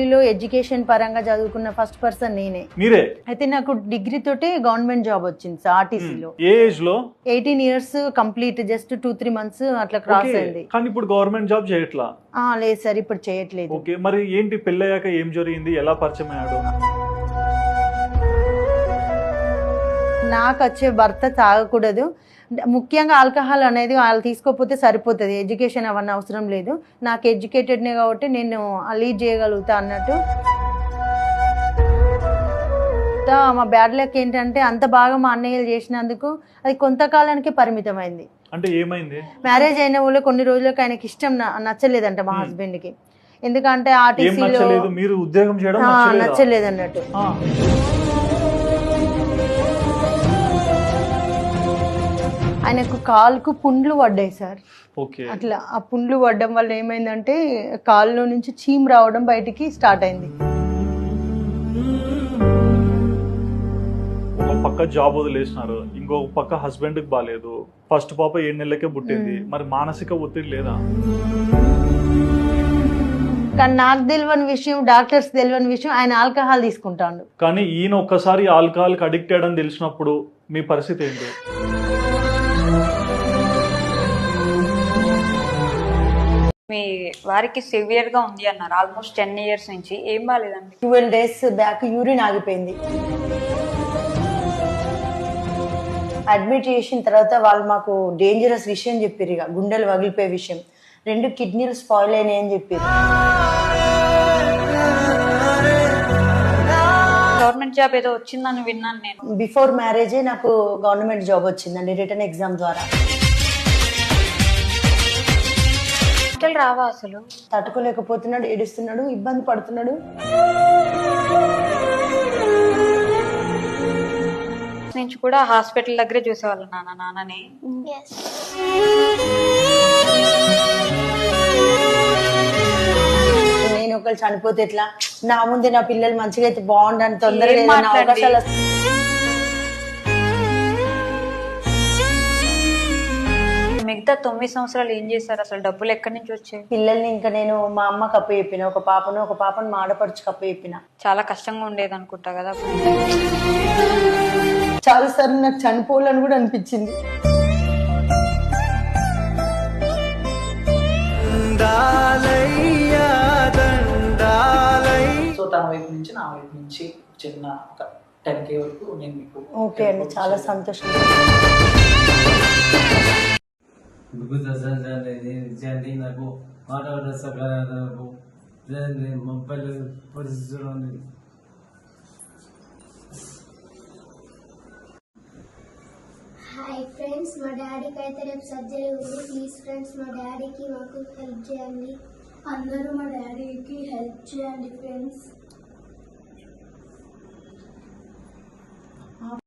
ఫ్యామిలీలో ఎడ్యుకేషన్ పరంగా చదువుకున్న ఫస్ట్ పర్సన్ నేనే. మీరే? అయితే నాకు డిగ్రీ తోటి గవర్నమెంట్ జాబ్ వచ్చింది సార్ ఆర్టీసీలో ఏ ఏజ్లో? Eighteen years complete just two three months అట్లా క్రాస్. అయింది. కానీ ఇప్పుడు గవర్నమెంట్ జాబ్ చేయట్లా? లేదు సార్ ఇప్పుడు చేయట్లేదు. ఓకే మరి ఏంటి పెళ్ళయ్యాక ఏం జరిగింది? ఎలా పరిచయం అయ్యాడు? నాకు వచ్చే భర్త తాగకూడదు. ముఖ్యంగా ఆల్కహాల్ అనేది వాళ్ళు తీసుకోకపోతే సరిపోతుంది. ఎడ్యుకేషన్ అవన్నీ అవసరం లేదు. నాకు ఎడ్యుకేటెడ్నే కాబట్టి నేను లీడ్ చేయగలుగుతా అన్నట్టు. మా బ్యాడ్ లక్ ఏంటంటే అంత బాగా మా అన్నయ్యలు చేసినందుకు అది కొంతకాలానికి పరిమితమైంది. అంటే ఏమైంది? మ్యారేజ్ అయిన వాళ్ళు కొన్ని రోజులకు ఆయనకి ఇష్టం నచ్చలేదంట మా Hmm. హస్బెండ్కి ఎందుకంటే ఆర్టీసీలో నచ్చలేదు? మీరు ఉద్యోగం చేయడం నచ్చలేదా? నచ్చలేదు అన్నట్టు ఆయనకు కాలుకు పుండ్లు పడ్డాయి సార్. ఓకే. అట్లా ఆ పుండ్లు పడడం వల్ల ఏమైందంటే కాలులో నుంచి చీమ్ రావడం బయటికి స్టార్ట్ అయింది. ఒక పక్క జాబ్ వదిలేసినారు ఇంకొక పక్క హస్బెండ్కి బాగాలేదు ఫస్ట్ పాప ఏడు నెలలకే పుట్టింది. మరి మానసిక ఒత్తిడి లేదా? కానీ నాకు తెలియని విషయం డాక్టర్స్ తెలియని విషయం ఆయన ఆల్కహాల్ తీసుకుంటాడు. కానీ ఈయన ఒక్కసారి ఆల్కహాల్కి అడిక్ట్ అయ్యడం తెలిసినప్పుడు మీ పరిస్థితి ఏంటి? మీ వారికి సివియర్గా ఉంది అన్నారు ఆల్మోస్ట్ టెన్ ఇయర్స్ నుంచి. ఏం బాగాలేదండి ట్వెల్వ్ డేస్ బ్యాక్ యూరిన్ ఆగిపోయింది. అడ్మిట్ చేసిన తర్వాత వాళ్ళు మాకు డేంజరస్ విషయం చెప్పారు ఇక గుండెలు పగిలిపోయే విషయం. రెండు కిడ్నీలు స్పాయిల్ అయినాయి అని చెప్పారు గవర్నమెంట్ జాబ్ ఏదో వచ్చిందని విన్నాను నేను. బిఫోర్ మ్యారేజే నాకు గవర్నమెంట్ జాబ్ వచ్చిందండి రిటర్న్ ఎగ్జామ్ ద్వారా. మాటలు రావా అసలు? తట్టుకోలేకపోతున్నాడు ఏడుస్తున్నాడు ఇబ్బంది పడుతున్నాడు. నుంచి కూడా హాస్పిటల్ దగ్గరే చూసేవాళ్ళు నాన్న నాన్నని. నేను ఒకరు చనిపోతే ఎట్లా? నా ముందే నా పిల్లలు మంచిగా అయితే బాగుండని తొందరగా ఏదైనా? అవకాశాలు మిగతా తొమ్మిది సంవత్సరాలు ఏం చేశారు? అసలు డబ్బులు ఎక్కడి నుంచి వచ్చాయి? పిల్లల్ని ఇంకా నేను మా అమ్మ కప్ప చెప్పిన ఒక పాపను ఒక పాపను మా ఆడపడుచు కప్ప చెప్పిన. చాలా కష్టంగా ఉండేది అనుకుంటా కదా చాలా సార్లు నాకు చనిపోవాలని కూడా అనిపించింది. సో తన వైపు నుంచి నా వైపు నుంచి చిన్న ఒక టెన్ కే వరకు నేను మీకు ఓకే అండి చాలా సంతోషం. గుర్తు నాకు మాట్లాడే సకాలకు మొబైల్ పరిస్థితుల్లో ఉంది హాయ్ ఫ్రెండ్స్ మా డాడీకి అయితే రేపు సర్జరీ ఉంది. ప్లీజ్ ఫ్రెండ్స్ మా డాడీకి మాకు హెల్ప్ చేయండి. అందరూ మా డాడీకి హెల్ప్ చేయండి ఫ్రెండ్స్